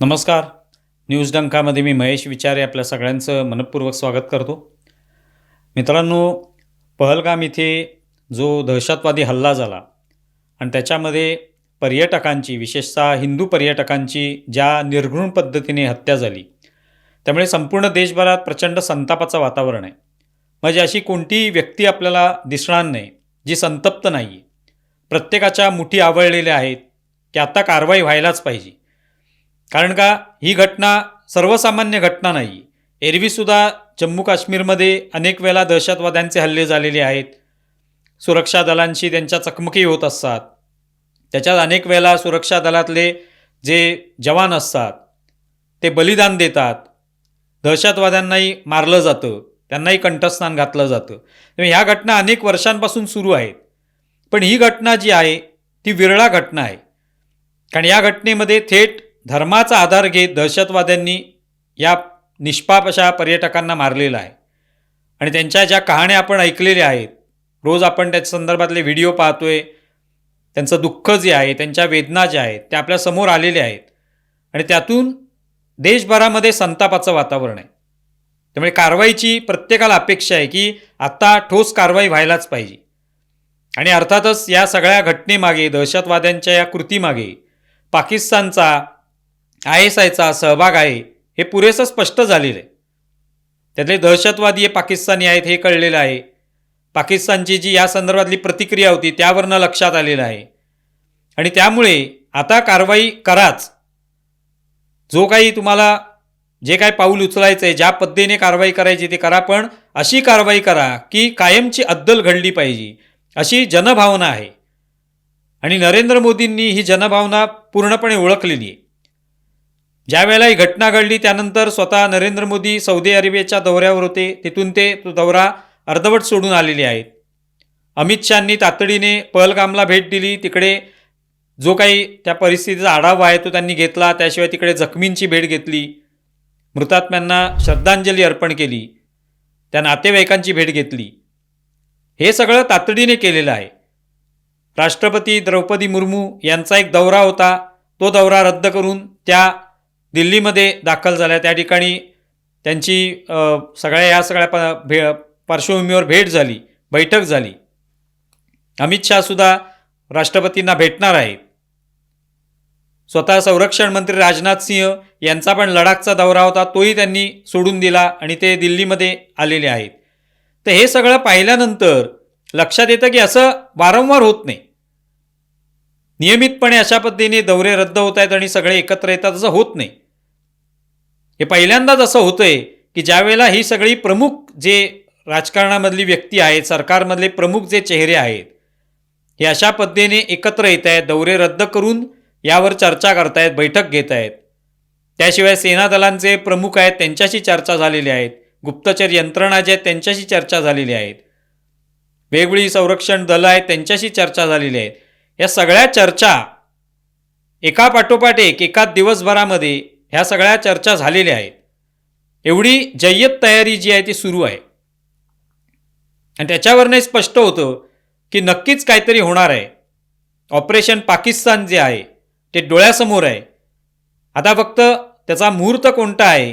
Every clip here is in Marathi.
नमस्कार. न्यूज डंकामध्ये मी महेश विचारे आपल्या सगळ्यांचं मनपूर्वक स्वागत करतो. मित्रांनो पहलगाम इथे जो दहशतवादी हल्ला झाला आणि त्याच्यामध्ये पर्यटकांची विशेषतः हिंदू पर्यटकांची ज्या निर्घृण पद्धतीने हत्या झाली त्यामुळे संपूर्ण देशभरात प्रचंड संतापाचं वातावरण आहे. म्हणजे अशी कोणतीही व्यक्ती आपल्याला दिसणार नाही जी संतप्त नाही आहे प्रत्येकाच्या मुठी आवळलेल्या आहेत की आता कारवाई व्हायलाच पाहिजे. कारण का ही घटना सर्वसामान्य घटना नाही. एरवीसुद्धा जम्मू काश्मीरमध्ये अनेक वेळा दहशतवाद्यांचे हल्ले झालेले आहेत. सुरक्षा दलांशी त्यांच्या चकमकी होत असतात. त्याच्यात अनेक वेळेला सुरक्षा दलातले जे जवान असतात ते बलिदान देतात. दहशतवाद्यांनाही मारलं जातं. त्यांनाही कंठस्नान घातलं जातं. ह्या घटना अनेक वर्षांपासून सुरू आहेत. पण ही घटना जी आहे ती विरळा घटना आहे. कारण या घटनेमध्ये थेट धर्माचा आधार घेत दहशतवाद्यांनी या निष्पाप अशा पर्यटकांना मारलेला आहे. आणि त्यांच्या ज्या कहाण्या आपण ऐकलेल्या आहेत रोज आपण त्या संदर्भातले व्हिडिओ पाहतोय त्यांचं दुःख जे आहे त्यांच्या वेदना ज्या आहेत त्या आपल्यासमोर आलेल्या आहेत. आणि त्यातून देशभरामध्ये संतापाचं वातावरण आहे. त्यामुळे कारवाईची प्रत्येकाला अपेक्षा आहे की आत्ता ठोस कारवाई व्हायलाच पाहिजे. आणि अर्थातच या सगळ्या घटनेमागे दहशतवाद्यांच्या या कृतीमागे पाकिस्तानचा आय एस आयचा सहभाग आहे हे पुरेसं स्पष्ट झालेलं आहे. त्यातले दहशतवादी हे पाकिस्तानी आहेत हे कळलेलं आहे. पाकिस्तानची जी या संदर्भातली प्रतिक्रिया होती त्यावरनं लक्षात आलेलं आहे. आणि त्यामुळे आता कारवाई कराच. जो काही तुम्हाला जे काय पाऊल उचलायचं आहे ज्या पद्धतीने कारवाई करायची ते करा पण अशी कारवाई करा की कायमची अद्दल घडली पाहिजे अशी जनभावना आहे. आणि नरेंद्र मोदींनी ही जनभावना पूर्णपणे ओळखलेली आहे. ज्यावेळेला ही घटना घडली त्यानंतर स्वतः नरेंद्र मोदी सौदी अरेबियाच्या दौऱ्यावर होते. तिथून ते तो दौरा अर्धवट सोडून आलेले आहेत अमित शहानी तातडीने पहलगामला भेट दिली. तिकडे जो काही त्या परिस्थितीचा आढावा आहे तो त्यांनी घेतला. त्याशिवाय तिकडे जखमींची भेट घेतली. मृतात्म्यांना श्रद्धांजली अर्पण केली. त्या नातेवाईकांची भेट घेतली. हे सगळं तातडीने केलेलं आहे. राष्ट्रपती द्रौपदी मुर्मू यांचा एक दौरा होता. तो दौरा रद्द करून त्या दिल्लीमध्ये दाखल झाल्या. त्या ठिकाणी त्यांची सगळ्या या सगळ्या प भे पार्श्वभूमीवर भेट झाली बैठक झाली. अमित शहासुद्धा राष्ट्रपतींना भेटणार आहेत. स्वतः संरक्षण मंत्री राजनाथ सिंह यांचा पण लडाखचा दौरा होता तोही त्यांनी सोडून दिला आणि ते दिल्लीमध्ये आलेले आहेत. तर हे सगळं पाहिल्यानंतर लक्षात येतं की असं वारंवार होत नाही. नियमितपणे अशा पद्धतीने दौरे रद्द होत आहेत आणि सगळे एकत्र येतात असं होत नाही. हे पहिल्यांदाच असं होतंय की ज्यावेळेला ही सगळी प्रमुख जे राजकारणामधली व्यक्ती आहेत सरकारमधले प्रमुख जे चेहरे आहेत हे अशा पद्धतीने एकत्र येत आहेत दौरे रद्द करून यावर चर्चा करतायत बैठक घेत आहेत त्याशिवाय सेना दलांचे प्रमुख आहेत त्यांच्याशी चर्चा झालेली आहेत. गुप्तचर यंत्रणा जे आहेत त्यांच्याशी चर्चा झालेली आहेत. वेगवेगळी संरक्षण दलं आहेत त्यांच्याशी चर्चा झालेली आहेत. या सगळ्या चर्चा एका पाठोपाठ एक एकाच दिवसभरामध्ये ह्या सगळ्या चर्चा झालेल्या आहेत. एवढी जय्यत तयारी जी आहे ती सुरू आहे. आणि त्याच्यावरनं स्पष्ट होतं की नक्कीच काहीतरी होणार आहे. ऑपरेशन पाकिस्तान जे आहे ते डोळ्यासमोर आहे. आता फक्त त्याचा मुहूर्त कोणता आहे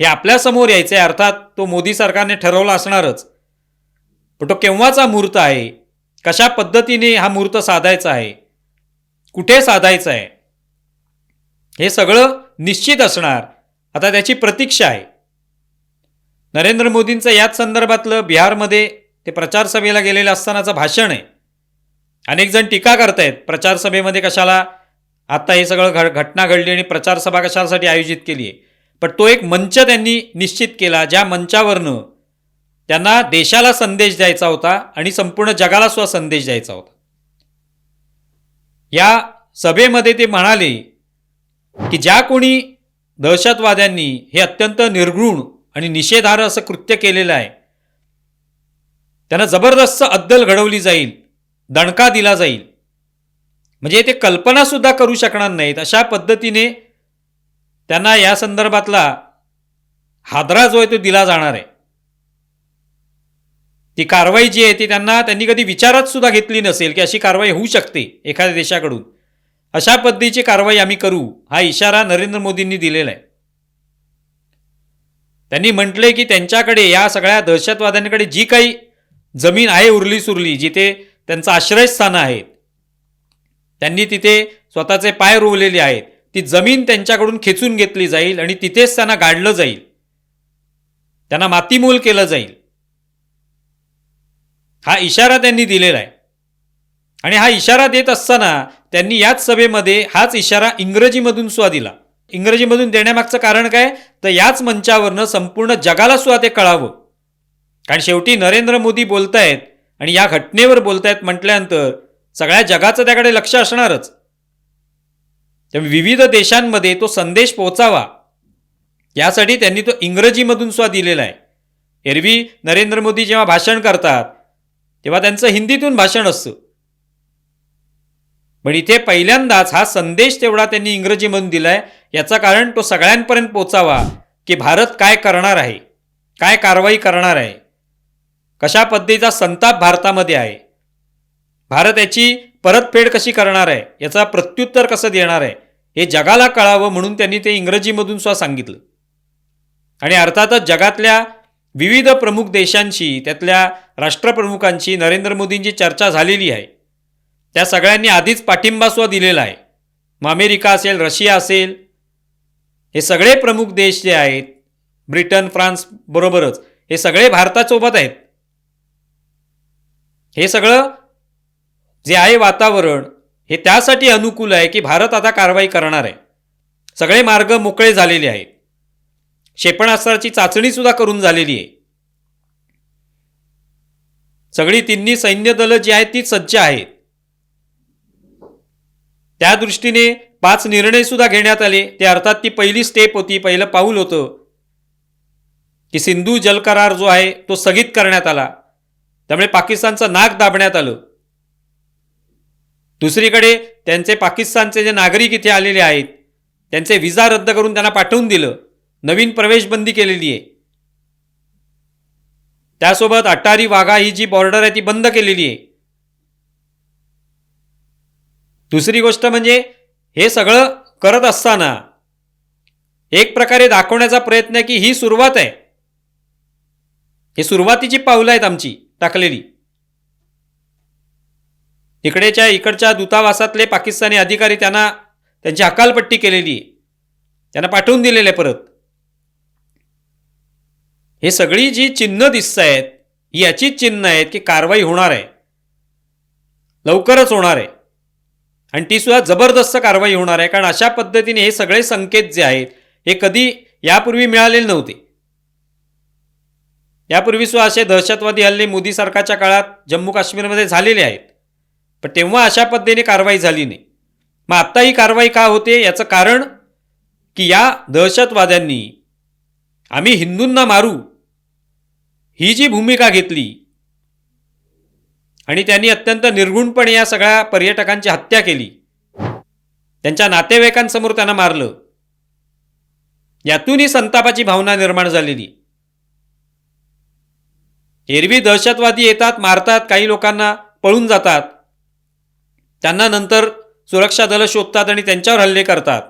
हे आपल्यासमोर यायचं आहे अर्थात तो मोदी सरकारने ठरवला असणारच. पण तो केव्हाचा मुहूर्त आहे कशा पद्धतीने हा मुहूर्त साधायचा आहे? कुठे साधायचं आहे? हे सगळं निश्चित असणार. आता त्याची प्रतीक्षा आहे. नरेंद्र मोदींचं याच संदर्भातलं बिहारमध्ये ते प्रचारसभेला गेलेलं असतानाचं भाषण आहे. अनेक जण टीका करतायत प्रचारसभेमध्ये कशाला आत्ता हे सगळं घ घटना घडली आणि प्रचारसभा कशासाठी आयोजित केली आहे? पण तो एक मंच त्यांनी निश्चित केला ज्या मंचावरनं त्यांना देशाला संदेश द्यायचा होता आणि संपूर्ण जगाला सुद्धा संदेश द्यायचा होता. या सभेमध्ये ते म्हणाले की ज्या कोणी दहशतवाद्यांनी हे अत्यंत निर्घृण आणि निषेधार्ह असं कृत्य केलेलं आहे त्यांना जबरदस्त अद्दल घडवली जाईल दणका दिला जाईल म्हणजे ते कल्पनासुद्धा करू शकणार नाहीत अशा पद्धतीने त्यांना या संदर्भातला हादरा जो आहे तो दिला जाणार आहे. ती कारवाई जी आहे ती त्यांना त्यांनी कधी विचारात सुद्धा घेतली नसेल की अशी कारवाई होऊ शकते एखाद्या देशाकडून. अशा पद्धतीची कारवाई आम्ही करू हा इशारा नरेंद्र मोदींनी दिलेला आहे. त्यांनी म्हटले की त्यांच्याकडे या सगळ्या दहशतवाद्यांकडे जी काही जमीन आहे उरली सुरली जिथे त्यांचं आश्रयस्थानं आहेत त्यांनी तिथे स्वतःचे पाय रोवलेले आहेत ती जमीन त्यांच्याकडून खेचून घेतली जाईल आणि तिथेच त्यांना गाडलं जाईल. त्यांना मातीमोल केलं जाईल. हा इशारा त्यांनी दिलेला आहे. आणि हा इशारा देत असताना त्यांनी याच सभेमध्ये हाच इशारा इंग्रजीमधून सुद्धा दिला. इंग्रजीमधून देण्यामागचं कारण काय? तर याच मंचावरनं संपूर्ण जगाला सुद्धा ते कळावं. कारण शेवटी नरेंद्र मोदी बोलतायत आणि या घटनेवर बोलतायत म्हटल्यानंतर सगळ्या जगाचं त्याकडे लक्ष असणारच. त्यामुळे विविध देशांमध्ये तो संदेश पोचावा यासाठी त्यांनी तो इंग्रजीमधून सुद्धा दिलेला आहे. एरवी नरेंद्र मोदी जेव्हा भाषण करतात तेव्हा त्यांचं हिंदीतून भाषण असतं. पण इथे पहिल्यांदाच हा संदेश तेवढा त्यांनी इंग्रजीमधून दिलाय. याचं कारण तो सगळ्यांपर्यंत पोचावा की भारत काय करणार आहे काय कारवाई करणार आहे कशा पद्धतीचा संताप भारतामध्ये आहे भारत याची परतफेड कशी करणार आहे याचा प्रत्युत्तर कसं देणार आहे हे जगाला कळावं म्हणून त्यांनी ते इंग्रजीमधून सुद्धा सांगितलं. आणि अर्थातच जगातल्या विविध प्रमुख देशांशी त्यातल्या राष्ट्रप्रमुखांची नरेंद्र मोदींची चर्चा झालेली आहे. त्या सगळ्यांनी आधीच पाठिंबा स्व दिलेला आहे. मग अमेरिका असेल रशिया असेल हे सगळे प्रमुख देश जे आहेत ब्रिटन फ्रान्स बरोबरच हे सगळे भारतासोबत आहेत. हे सगळं जे आहे वातावरण हे त्यासाठी अनुकूल आहे की भारत आता कारवाई करणार आहे. सगळे मार्ग मोकळे झालेले आहेत. क्षेपणास्त्राची चाचणीसुद्धा करून झालेली आहे. सगळी तिन्ही सैन्य दलं जी आहेत ती सज्ज आहेत. त्या दृष्टीने पाच निर्णय सुद्धा घेण्यात आले. ते अर्थात ती पहिली स्टेप होती पहिलं पाऊल होतं. की सिंधू जल करार जो आहे तो स्थगित करण्यात आला. त्यामुळे पाकिस्तानचं नाक दाबण्यात आलं. दुसरीकडे त्यांचे पाकिस्तानचे जे नागरिक इथे आलेले आहेत त्यांचे व्हिसा रद्द करून त्यांना पाठवून दिलं. नवीन प्रवेशबंदी केलेली आहे. त्यासोबत अटारी वाघा ही जी बॉर्डर आहे ती बंद केलेली आहे. दुसरी गोष्ट म्हणजे हे सगळं करत असताना एक प्रकारे दाखवण्याचा प्रयत्न आहे की ही सुरुवात आहे. ही सुरुवातीची पावलं आहेत आमची टाकलेली. इकडेच्या इकडच्या दूतावासातले पाकिस्तानी अधिकारी त्यांना त्यांची हकालपट्टी केलेली आहे. त्यांना पाठवून दिलेले आहे परत. हे सगळी जी चिन्ह दिसत आहेत ही याचीच चिन्ह आहेत की कारवाई होणार आहे. लवकरच होणार आहे. आणि ती सुद्धा जबरदस्त कारवाई होणार आहे कारण अशा पद्धतीने हे सगळे संकेत जे आहेत हे कधी यापूर्वी मिळालेले नव्हते. यापूर्वी सुद्धा असे दहशतवादी हल्ले मोदी सरकारच्या काळात जम्मू काश्मीरमध्ये झालेले आहेत. पण तेव्हा अशा पद्धतीने कारवाई झाली नाही. मग आत्ता ही कारवाई का होते? याचं कारण की या दहशतवाद्यांनी आम्ही हिंदूंना मारू. ही जी भूमिका घेतली आणि त्यांनी अत्यंत निर्गुणपणे या सगळ्या पर्यटकांची हत्या केली त्यांच्या नातेवाईकांसमोर त्यांना मारलं यातूनही संतापाची भावना निर्माण झालेली. एरवी दहशतवादी येतात मारतात काही लोकांना पळून जातात त्यांना नंतर सुरक्षा दलं शोधतात आणि त्यांच्यावर हल्ले करतात.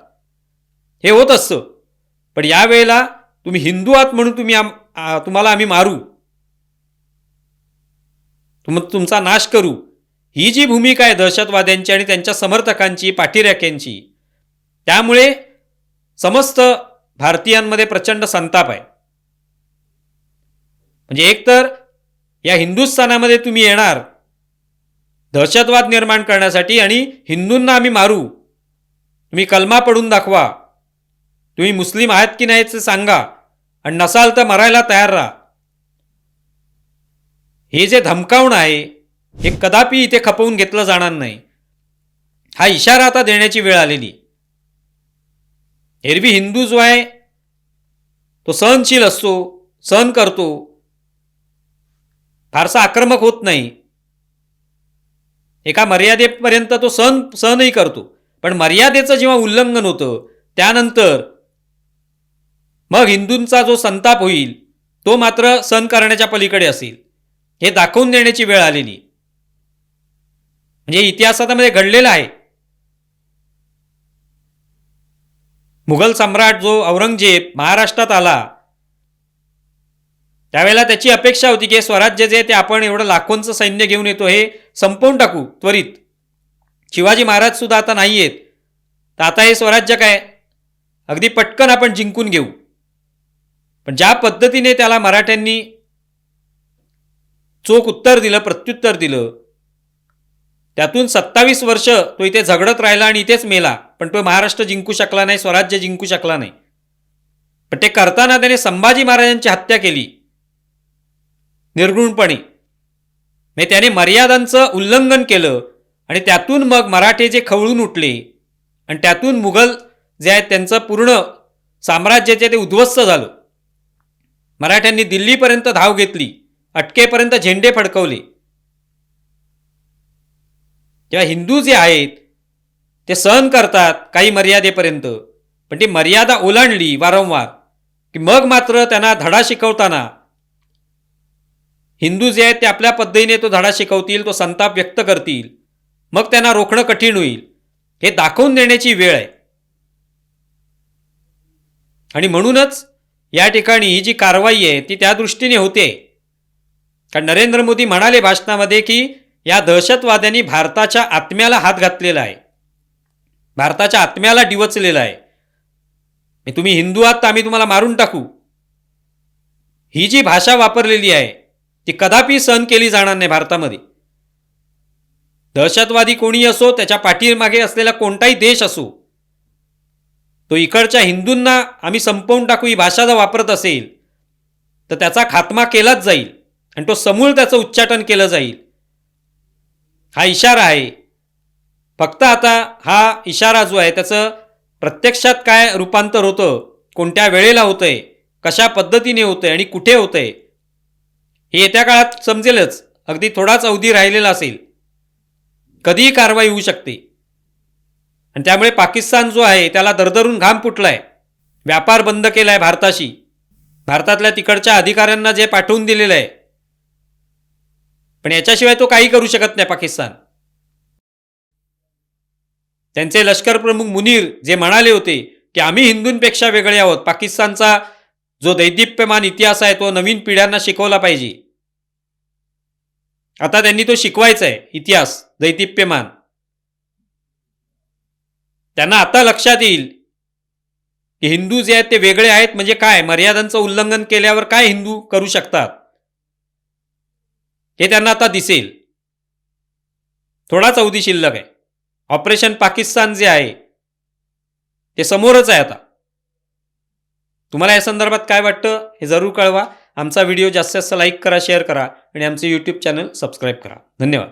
हे होत असतं पण यावेळेला तुम्ही हिंदू आहात म्हणून तुम्ही आम तुम्हाला आम्ही मारू. तुम तुमचा नाश करू. ही जी भूमिका आहे दहशतवाद्यांची आणि त्यांच्या समर्थकांची पाठीराख्यांची त्यामुळे समस्त भारतीयांमध्ये प्रचंड संताप आहे. म्हणजे एकतर या हिंदुस्थानामध्ये तुम्ही येणार दहशतवाद निर्माण करण्यासाठी आणि हिंदूंना आम्ही मारू. तुम्ही कलमा पडून दाखवा. तुम्ही मुस्लिम आहात की नाही ते सांगा. आणि नसाल तर मरायला तयार राहा. हे जे धमकावणं आहे हे कदापि इथे खपवून घेतलं जाणार नाही. हा इशारा आता देण्याची वेळ आलेली. एरवी हिंदू जो आहे तो सहनशील असतो सहन करतो. फारसा आक्रमक होत नाही. एका मर्यादेपर्यंत तो सहन सहनही करतो. पण मर्यादेचं जेव्हा उल्लंघन होतं त्यानंतर मग हिंदूंचा जो संताप होईल तो मात्र सण करण्याच्या पलीकडे असेल. हे दाखवून देण्याची वेळ आलेली. म्हणजे इतिहासामध्ये घडलेलं आहे. मुघल सम्राट जो औरंगजेब महाराष्ट्रात आला त्यावेळेला त्याची अपेक्षा होती की स्वराज्य जे ते आपण एवढं लाखोंचं सैन्य घेऊन येतो हे संपवून टाकू त्वरित. शिवाजी महाराज सुद्धा आता नाही आहेत तर आता हे स्वराज्य काय? अगदी पटकन आपण जिंकून घेऊ. पण ज्या पद्धतीने त्याला मराठ्यांनी चोख उत्तर दिलं प्रत्युत्तर दिलं त्यातून सत्तावीस वर्ष तो इथे झगडत राहिला आणि इथेच मेला पण तो महाराष्ट्र जिंकू शकला नाही स्वराज्य जिंकू शकला नाही. पण ते करताना त्याने संभाजी महाराजांची हत्या केली. निर्गुणपणे. नाही त्याने मर्यादांचं उल्लंघन केलं आणि त्यातून मग मराठे जे खवळून उठले आणि त्यातून मुघल जे आहेत त्यांचं पूर्ण साम्राज्याचे ते उद्ध्वस्त झालं. मराठ्यांनी दिल्लीपर्यंत धाव घेतली अटकेपर्यंत झेंडे फडकवले. तेव्हा हिंदू जे आहेत ते सहन करतात काही मर्यादेपर्यंत पण ती मर्यादा ओलांडली वारंवार की मग मात्र त्यांना धडा शिकवताना. हिंदू जे आहेत ते आपल्या पद्धतीने तो धडा शिकवतील तो संताप व्यक्त करतील मग त्यांना रोखणं कठीण होईल हे दाखवून देण्याची वेळ आहे. आणि म्हणूनच या ठिकाणी ही जी कारवाई आहे ती त्या दृष्टीने होते. कारण नरेंद्र मोदी म्हणाले भाषणामध्ये की या दहशतवाद्यांनी भारताच्या आत्म्याला हात घातलेला आहे. भारताच्या आत्म्याला डिवचलेला आहे. मी तुम्ही हिंदू आहात तर आम्ही तुम्हाला मारून टाकू. ही जी भाषा वापरलेली आहे ती कदापि सहन केली जाणार नाही भारतामध्ये. दहशतवादी कोणी असो त्याच्या पाठीमागे असलेला कोणताही देश असो तो इकडच्या हिंदूंना आम्ही संपवून टाकू ही भाषा जर वापरत असेल तर त्याचा खात्मा केलाच जाईल आणि तो समूळ त्याचं उच्चाटन केलं जाईल. हा इशारा आहे. फक्त आता हा इशारा जो आहे त्याचं प्रत्यक्षात काय रूपांतर होतं कोणत्या वेळेला होतंय कशा पद्धतीने होतंय आणि कुठे होतंय हे येत्या काळात समजेलच. अगदी थोडाच अवधी राहिलेला असेल. कधीही कारवाई होऊ शकते. आणि त्यामुळे पाकिस्तान जो आहे त्याला दरदरून घाम फुटला आहे व्यापार बंद केला आहे भारताशी. भारतातल्या तिकडच्या अधिकाऱ्यांना जे पाठवून दिलेलं आहे. पण याच्याशिवाय तो काही करू शकत नाही पाकिस्तान. त्यांचे लष्कर प्रमुख मुनीर जे म्हणाले होते की आम्ही हिंदूंपेक्षा वेगळे आहोत. पाकिस्तानचा जो दैदिप्यमान इतिहास आहे तो नवीन पिढ्यांना शिकवला पाहिजे. आता त्यांनी तो शिकवायचा आहे इतिहास दैदिप्यमान. त्यांना आता लक्षात येईल की हिंदू जे आहेत ते वेगळे आहेत म्हणजे काय? मर्यादांचं उल्लंघन केल्यावर काय हिंदू करू शकतात? हे त्यांना आता दिसेल. थोडाच अवधी शिल्लक आहे. ऑपरेशन पाकिस्तान जे आहे ते समोरच आहे आता. तुम्हाला या संदर्भात काय वाटतं हे जरूर कळवा. आमचा व्हिडिओ जास्तीत जास्त लाईक करा शेअर करा आणि आमचे यूट्यूब चॅनल सबस्क्राईब करा. धन्यवाद.